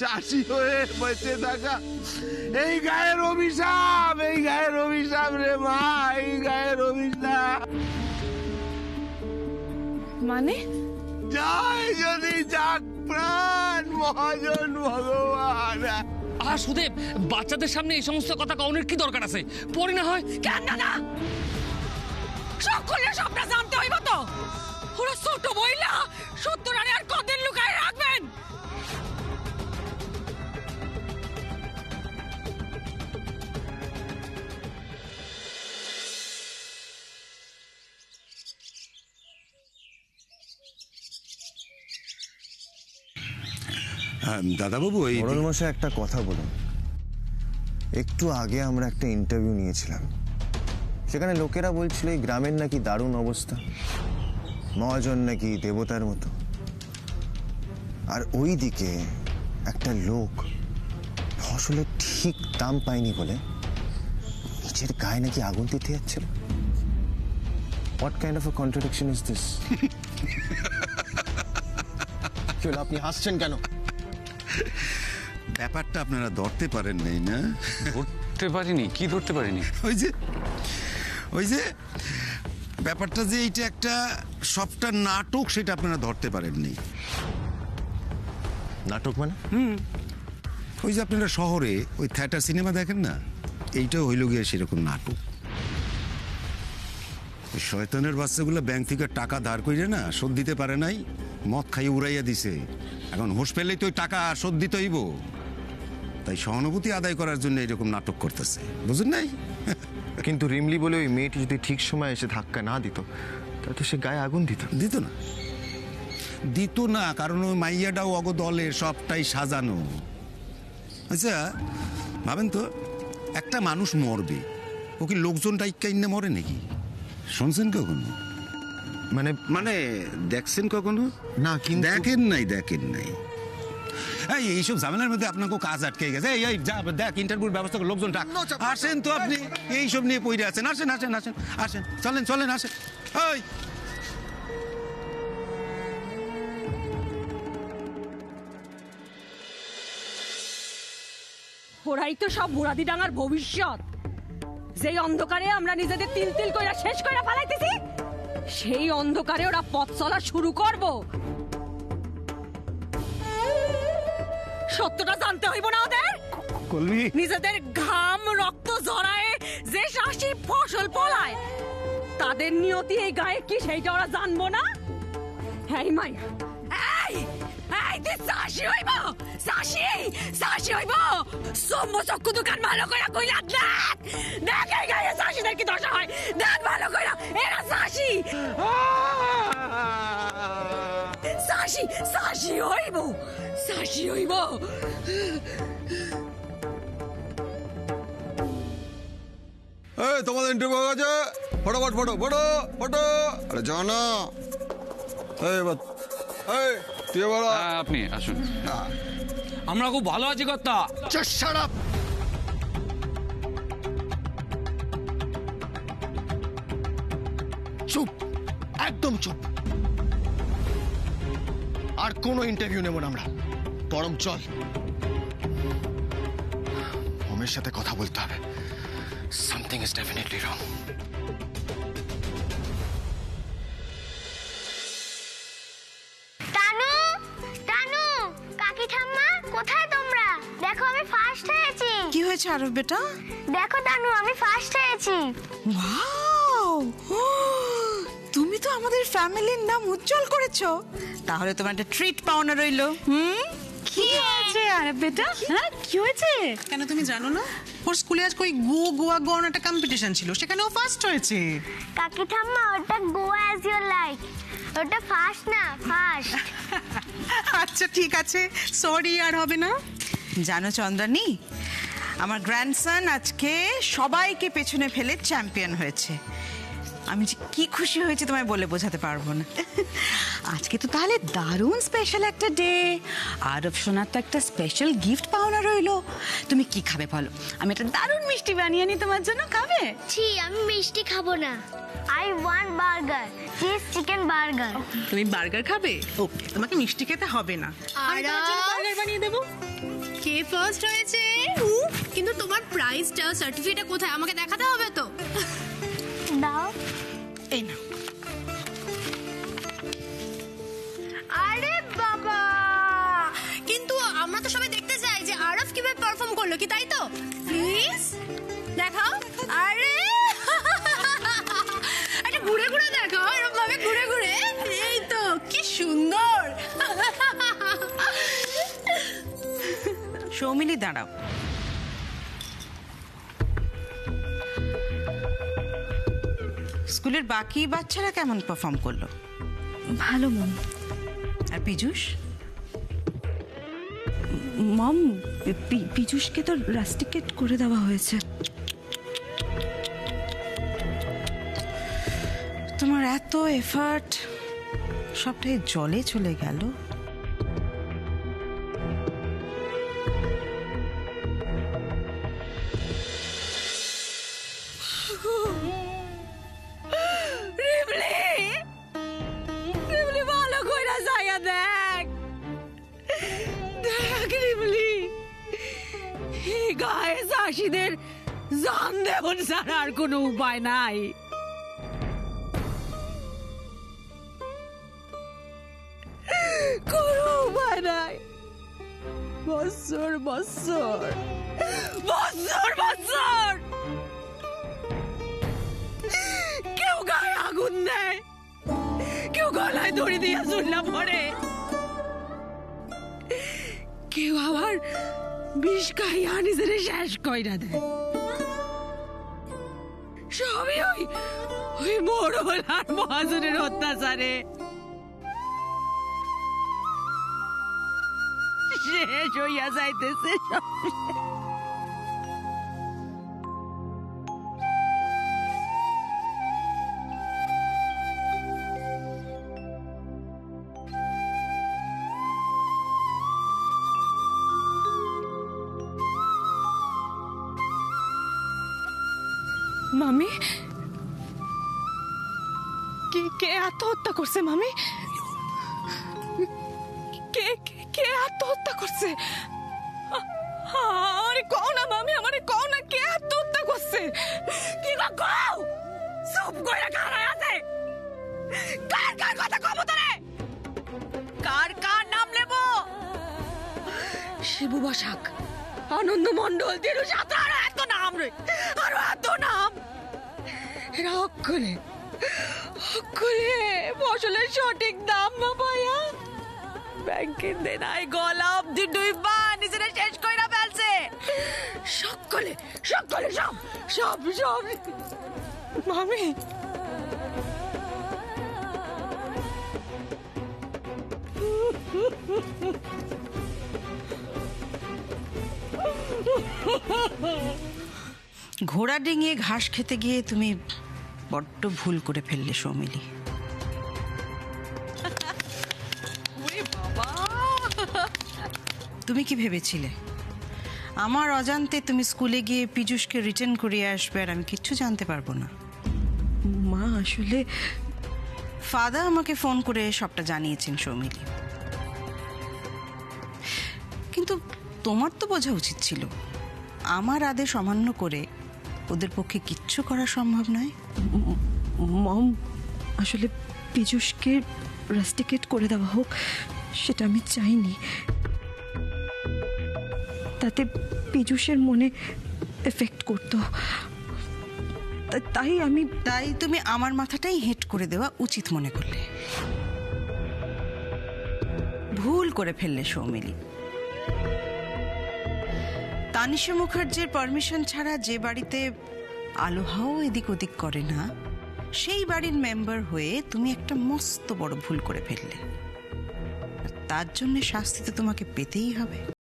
চাষি হয়ে বেঁচে থাকা। এই গায়ের অভিশাপ এই গায়ের অভিশাপ রে মা এই গায়ের অভিশাপ। মানে? জয় যদি যাক প্রাণ মহাজন ভগবান। আর সুদেব বাচ্চাদের সামনে এই সমস্ত কথা কওনের কি দরকার আছে? পরে না হয়। কেন না? সকলে সবটা জানতে হইব তো। ওরা ছোট মহিলা সত্য রানে আর কদিন দাদাবাবু এই মোড়ল মশাই একটা কথা বলুন। একটু আগে আমরা একটা ইন্টারভিউ নিয়েছিলাম। সেখানে লোকেরা বলছিল এই গ্রামের নাকি দারুণ অবস্থা। মহাজন নাকি দেবতার মতো। আর ওই দিকে একটা লোক ফসলের ঠিক দাম পায়নি বলে নিজের গায়ে নাকি আগুন দিতে যাচ্ছিল। What kind of contradiction is this আপনি হাসছেন কেন? ব্যাপারটা আপনারা ধরতে পারেন নাই না? ধরতে পারিনি? কি ধরতে পারিনি? ওই যে ওই যে ব্যাপারটা যে এইটা একটা সবটা নাটক সেটা আপনারা ধরতে পারেননি। নাটক মানে? হুম। ওই যে আপনারা শহরে ওই থিয়েটার সিনেমা দেখেন না? এইটাও হইল গিয়ে সেরকম নাটক। ওই শয়তানের বাচ্চাগুলো ব্যাংক থেকে টাকা ধার কইরে না শোধ দিতে পারে নাই মদ খাইয়ে উড়াইয়া দিছে। এখন হোস পেলেই তো টাকা শোধ দিতে হইব। তাই সহানুভূতি আদায় করার জন্য এরকম নাটক করতেছে। বুঝুন নাই? কিন্তু রিমলি বলে ওই মেয়েটি যদি ঠিক সময় এসে ধাক্কা না দিত তাহলে সে গায়ে আগুন দিত। দিত না। দিত না কারণ ওই মাইয়াটাও অগ দলে সবটাই সাজানো। আচ্ছা ভাবেন তো একটা মানুষ মরবে ও কি লোকজন টাইকাইনে মরে নাকি? শুনছেন কখনো? মানে মানে দেখছেন কখনো? না কিন্তু দেখেন নাই দেখেন নাই। এই এইসব ঝামেলার মধ্যে আপনাকে কাজ আটকে গেছে। এই এই যা দেখ ইন্টারভিউর ব্যবস্থা করে লোকজন ডাক। আসেন তো আপনি। এইসব নিয়ে পড়ে আছেন। আসেন আসেন আসেন আসেন। চলেন চলেন আসেন। ওই ওরাই তো সব মুরাদি ডাঙার ভবিষ্যৎ। যেই অন্ধকারে আমরা নিজেদের তিল তিল কইরা শেষ কইরা ফেলাইতেছি সেই অন্ধকারে ওরা পথ চলা শুরু করব। সত্যটা জানতে হইব না ওদের? কলমি। নিজেদের ঘাম রক্ত জড়ায় যে শাসি ফসল ফলায় তাদের নিয়তি এই গায়ে কি সেইটা ওরা জানব না? এই মাই এই এই তুই চাষি হইব? চাষি চাষি হইব। সোম্য চক্ষু দোকান ভালো করে কইলা দেখ দেখ এই গায়ে চাষিদের কি দশা হয়। দেখ ভালো করে এরা চাষি চাষি চাষি হইব চাষি হইব। এই তোমাদের ইন্টারভিউ হয়ে গেছে? ফটোফট ফটো ফটো ফটো আরে যাও না এই এবার এই তুই বলো হ্যাঁ, আপনি আসুন। আমরা খুব ভালো আছি কর্তা। চুপ, একদম চুপ। আর কোনো ইন্টারভিউ নেব না আমরা। বরং চল। হোমের সাথে কথা বলতে হবে। Something is definitely wrong first হয়েছি। কি হয়েছে আরব বেটা? দেখো তানু আমি ফার্স্ট হয়েছি। ওয়াও তুমি তো আমাদের ফ্যামিলির নাম উজ্জ্বল করেছ। তাহলে তোমার একটা ট্রিট পাওনা রইল। হুম? কি হয়েছে আরে বেটা? হ্যাঁ কি হয়েছে? কেন তুমি জানো না? ওর স্কুলে আজ কই গো গোয়া গোয়ার একটা কম্পিটিশন ছিল। সেখানে ও ফার্স্ট হয়েছে। কাকি ঠাম্মা ওটা গো অ্যাজ ইউর লাইক ওটা ফার্স্ট না ফার্স্ট আচ্ছা ঠিক আছে। সরি আর হবে না। জানো চন্দ্রানী? আমার গ্র্যান্ডসন আজকে সবাইকে পেছনে ফেলে চ্যাম্পিয়ন হয়েছে। আমি যে কি খুশি হয়েছি তোমায় বলে বোঝাতে পারব না। আজকে তো তাহলে দারুণ স্পেশাল একটা ডে আরব সোনার তো একটা স্পেশাল গিফট পাওনা রইল। তুমি কি খাবে বলো? আমি একটা দারুণ মিষ্টি বানিয়ে নি তোমার জন্য খাবে? ছি আমি মিষ্টি খাব না। I want burger cheese chicken burger তুমি বার্গার খাবে? ওকে তোমাকে মিষ্টি খেতে হবে না। আমি তোমার জন্য বার্গার বানিয়ে দেবো। কে ফার্স্ট হয়েছে? কিন্তু তোমার প্রাইজটা সার্টিফিকেটটা কোথায়? আমাকে দেখাতে হবে তো। দাও। এই নাও। আরে বাবা! কিন্তু আমরা তো সবাই দেখতে চাই যে আরফ কীভাবে পারফর্ম করল কি তাই তো? প্লিজ দেখাও। আরে সৌমিলি দাঁড়াও। স্কুলের বাকি বাচ্চারা কেমন পারফর্ম করল? ভালো মম আর পীযুষ? মম পীযুষকে তো রাস্টিকেট করে দেওয়া হয়েছে। তোমার এত এফার্ট সবটাই জলে চলে গেল। চাষিদের জান দেবন কোনো উপায় নাই। কোনো উপায় নাই। কেউ গায়ে আগুন দেয়, কেউ গলায় দড়ি দিয়ে চুল্লা পড়ে, কেউ আবার বিষ খাইয়া নিজের শেষ কইরা দেয় সবই ওই ওই মোড়ল মহাজনের অত্যাচারে। শেষ হইয়া যাইতেছে সব। কে কে আত্মহত্যা করছে, মামি? কে, কে- আত্মহত্যা করছে? আরে কও না, মামি, আমারে কও না, কে আত্মহত্যা করছে? কি গো কও? চুপ করে খাড়ায় আছে? কার কার কথা কব তোরে? কার কার নাম নেব? শিবু বসাক, আনন্দ মন্ডল দিলু সাথে আরও এত নাম রে আরও এত নাম। এরা অক্ষরে অক্ষরে ফসলের সঠিক দাম না পাইয়া ব্যাংকের দেনায় গলা অব্দি ডুইবা, নিজেরা শেষ কইরা ফেলছে। সকলে সকলে সব সব সব। মামি। ঘোড়া ডিঙিয়ে ঘাস খেতে গিয়ে তুমি বড্ড ভুল করে ফেললে সৌমিলি। তুমি কি ভেবেছিলে? আমার অজান্তে তুমি স্কুলে গিয়ে পীযুষকে রিটার্ন করিয়ে আসবে আর আমি কিচ্ছু জানতে পারব না। মা আসলে ফাদা আমাকে ফোন করে সবটা জানিয়েছেন সৌমিলি। কিন্তু তোমার তো বোঝা উচিত ছিল। আমার আদেশ অমান্য করে ওদের পক্ষে কিচ্ছু করা সম্ভব নয়। মম, আসলে পীযুষকে রাস্টিকেট করে দেওয়া হোক, সেটা আমি চাইনি। তাতে পীযুষের মনে এফেক্ট করতো। তাই আমি তাই তুমি আমার মাথাটাই হেট করে দেওয়া উচিত মনে করলে। ভুল করে ফেললে সৌমিলি। তানিশা মুখার্জির পারমিশন ছাড়া যে বাড়িতে আলো হাও এদিক ওদিক করে না। সেই বাড়ির মেম্বার হয়ে তুমি একটা মস্ত বড় ভুল করে ফেললে। তার জন্য শাস্তি তো তোমাকে পেতেই হবে।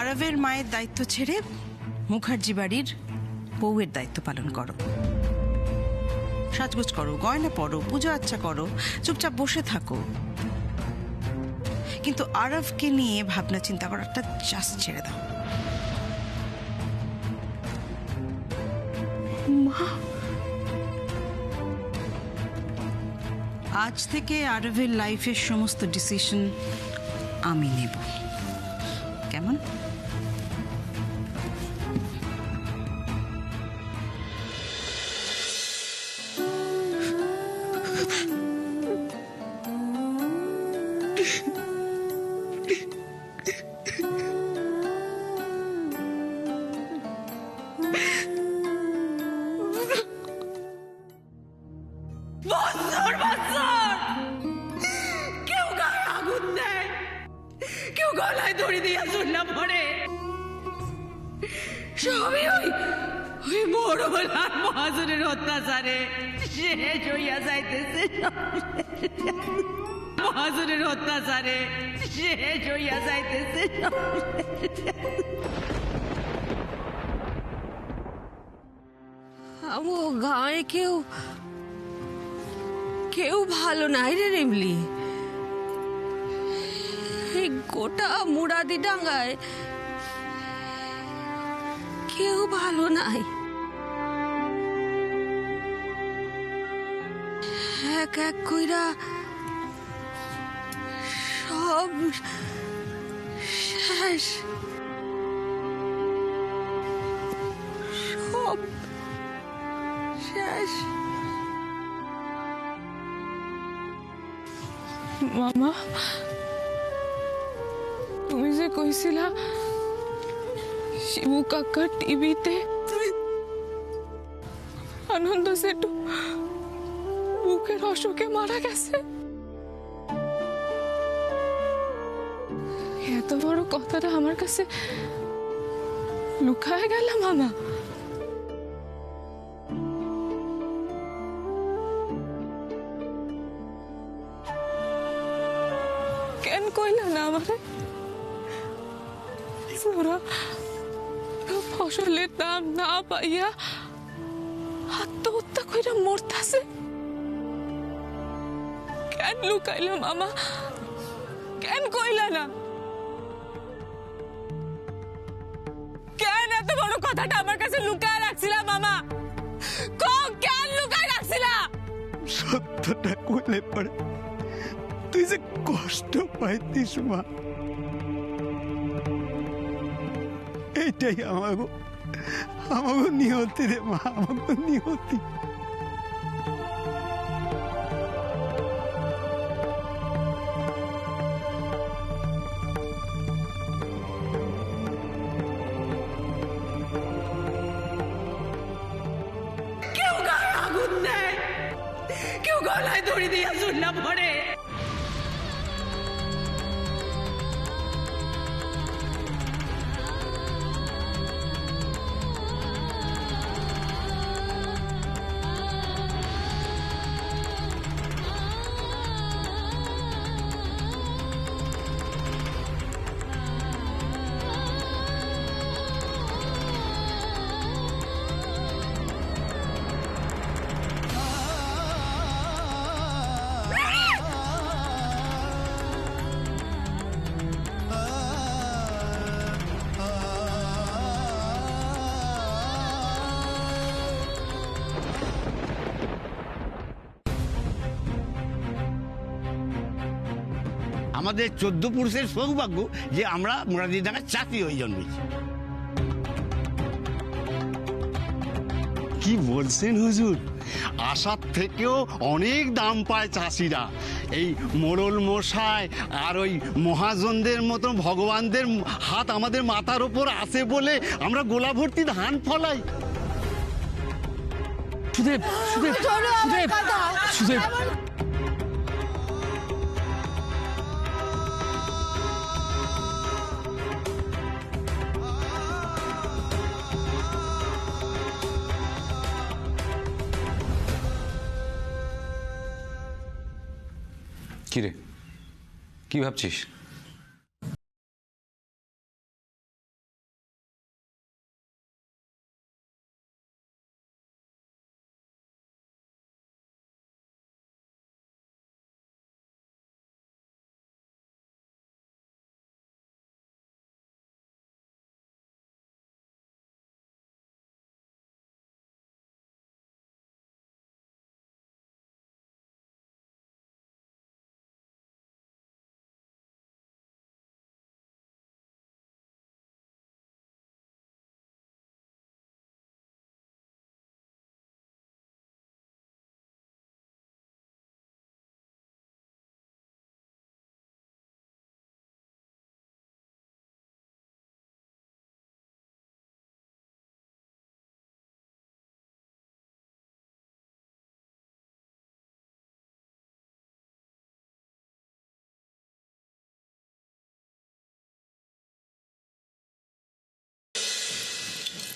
আরবের মায়ের দায়িত্ব ছেড়ে মুখার্জি বাড়ির বউয়ের দায়িত্ব পালন করো। সাজগোজ করো গয়না পরো পুজো আচ্ছা করো চুপচাপ বসে থাকো। কিন্তু আরবকে নিয়ে ভাবনা চিন্তা করাটা জাস্ট ছেড়ে দাও। আজ থেকে আরবের লাইফের সমস্ত ডিসিশন আমি নেব। বছর বছর কেউ গায়ে আগুন দেয়। কেউ গলায় দড়ি দিয়ে চুল্লা পড়ে। সবই ওই ওই আর মহাজনের অত্যাচারে। শেষ হইয়া যাইতেছে। মহাজনের অত্যাচারে। শেষ হইয়া যাইতেছে। আমো গায়ে কেউ কেউ ভালো নাই রে রেমলি। এই গোটা মুরাদি ডাঙ্গায় কেউ ভালো নাই। এক এক কইরা সব শেষ। সব শেষ। মামা, তুমি যে কইছিলা শিবু কাকা টিভিতে, আনন্দ সেটু বুকের অসুখে মারা গেছে। এত বড় কথাটা আমার কাছে লুকায় গেল মামা। আমারে ওরা ফসলের দাম না পাইয়া আত্মহত্যা কইরা মরতাছে। কেন লুকাইল মামা? কেন কইলা না? কেন এত বড় কথাটা আমার কাছে লুকায় রাখছিলা মামা? কেন লুকায় রাখছিলা? সত্যটা কইলে পরে তুই যে কষ্ট পাইতিস মা। এইটাই আমাগো আমাগো নিহতি রে মা আমাগো নিহতি আমাদের চোদ্দ পুরুষের সৌভাগ্য যে আমরা মুরাদিডাঙ্গার চাকরি হয়ে জন্মেছি। কি বলছেন হুজুর? আশার থেকেও অনেক দাম পায় চাষিরা। এই মোড়ল মশাই আর ওই মহাজনদের মতো ভগবানদের হাত আমাদের মাথার ওপর আসে বলে আমরা গোলা ভর্তি ধান ফলাই। সুদেব সুদেব সুদেব সুদেব কি রে কি ভাবছিস?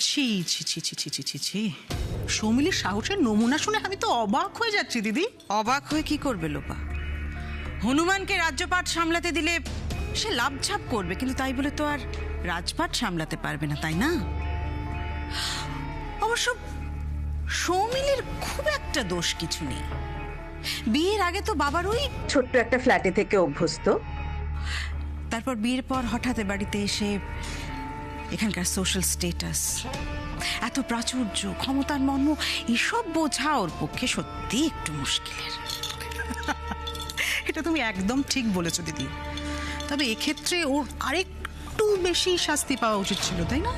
ছি ছি ছি ছি ছি ছি ছি ছি। সৌমিলির সাহসের নমুনা শুনে আমি তো অবাক হয়ে যাচ্ছি দিদি। অবাক হয়ে কি করবে লোপা? হনুমানকে রাজ্যপাট সামলাতে দিলে সে লাভঝাপ করবে কিন্তু তাই বলে তো আর রাজপাট সামলাতে পারবে না তাই না? অবশ্য সৌমিলির খুব একটা দোষ কিছু নেই। বিয়ের আগে তো বাবার ওই ছোট্ট একটা ফ্ল্যাটে থেকে অভ্যস্ত। তারপর বিয়ের পর হঠাৎ বাড়িতে এসে এখানকার সোশ্যাল স্টেটাস এত প্রাচুর্য, ক্ষমতার মর্ম, এসব বোঝা ওর পক্ষে সত্যি একটু মুশকিলের। এটা তুমি একদম ঠিক বলেছ, দিদি। তবে এক্ষেত্রে ওর আরেকটু বেশি শাস্তি পাওয়া উচিত ছিল, তাই না?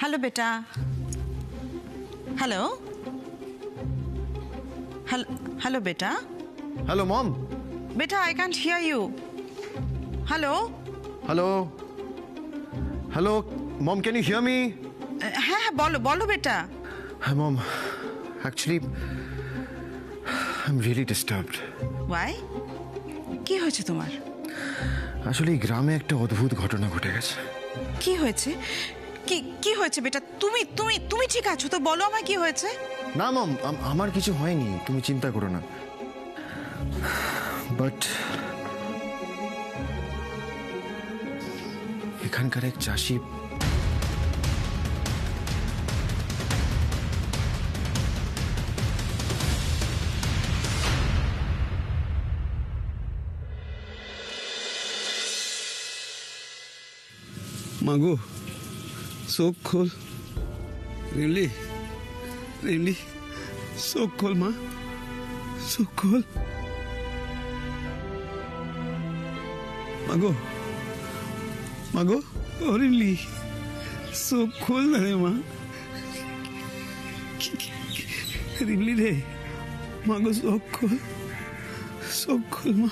হ্যালো, বেটা। হ্যালো? হ্যালো হ্যালো বেটা হ্যালো মম বেটা I can't hear you hello hello hello mom can you hear me হ্যাঁ হ্যাঁ বলো বলো বেটা হ্যাঁ mom actually I am really disturbed why কি হয়েছে তোমার? আসলে এই গ্রামে একটা অদ্ভুত ঘটনা ঘটে গেছে। কি হয়েছে? কি কি হয়েছে বেটা তুমি তুমি তুমি ঠিক আছো তো বলো আমায় কি হয়েছে। না মাম আমার কিছু হয়নি, তুমি চিন্তা করো না। বাট এখানকার এক চাষি মাগো, চোখ খোল। Rimli Revli. Socolma. Socol. Mago. Mago. Oh, Revli. Socol, Narema. Revli, re. Mago, Socol. Socol, ma.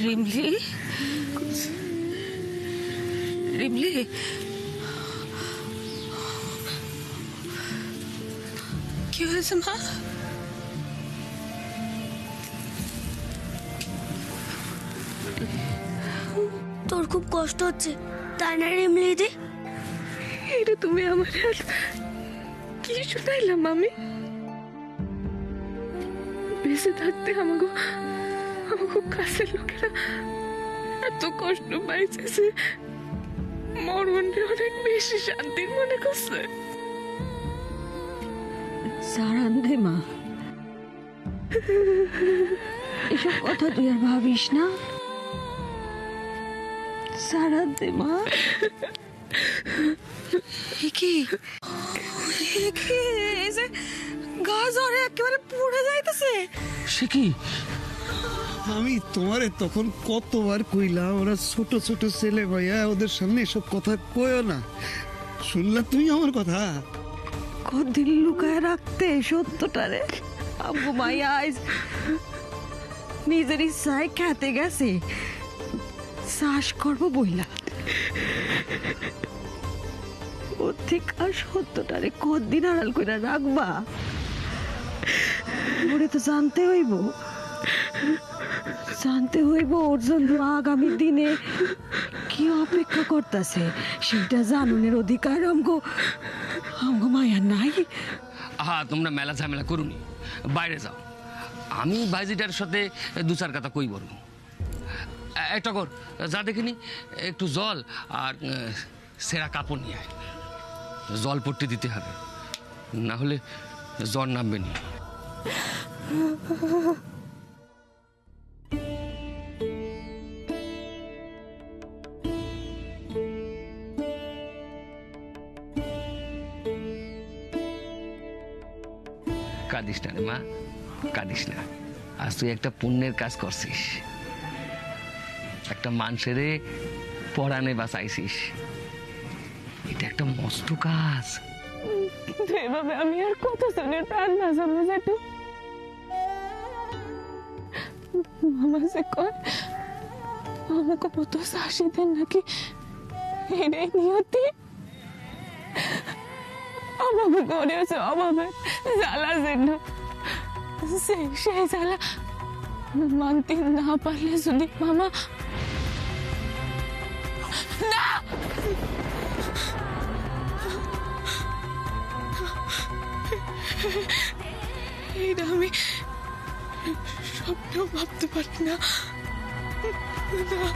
Rimli. Rimli কি হয়েছে মা তোর খুব কষ্ট হচ্ছে তাই না রিমলি দি? এটা তুমি আমার কি শুনাইলাম আমি বেঁচে থাকতে আমাকে আমার খুব কাছের লোকেরা এত কষ্ট পাইছে মরণে অনেক বেশি শান্তির মনে করছে। সারান মা। এসব কথা তুই আর ভাবিস না? সারান দে মা। কি? কি? এই যে গা জ্বরে একেবারে পুড়ে যাইতেছে। সে কি? আমি তোমারে তখন কতবার কইলাম, ওরা ছোট ছোট ছেলে ভাইয়া, ওদের সামনে এসব কথা কয়ও না। শুনলা তুমি আমার কথা? কদিন লুকায় রাখতে সত্যটারে আব্বু মাইয়া আইজ নিজের ইচ্ছায় খেতে গেছে। চাষ করব বইলা। ওর থেকে আর সত্যটারে কদিন আড়াল করে রাখবা? ওরে তো জানতে হইব। জানতে হইব ওর জন্য আগামী দিনে। কি অপেক্ষা করতেছে? সেটা জানুনের অধিকার আমগো। আমগো মায়া নাই। আহা, তোমরা মেলা ঝামেলা করুনি। বাইরে যাও। আমি বাইজিটার সাথে দু চার কথা কই বলব একটা কর যা দেখিনি, একটু জল আর সেরা কাপড় নিয়ে আয়। জল পট্টি দিতে হবে। না হলে জ্বর নামবে নি। না রে মা, কাঁদিস না। আজ তুই একটা পুণ্যের কাজ করছিস। একটা মানুষেরে পরাণে বাঁচাইছিস। এটা একটা মস্ত কাজ। এভাবে আমি আর কত প্রাণ মামা যে আমাকে শাসিদের নাকি? এটাই নিয়তি। আমাকে করেছে অভাবে জ্বালা যেন সেই সেই জ্বালা মানতে না পারলে যদি মামা না এটা আমি স্বপ্নেও ভাবতে পারি না, না।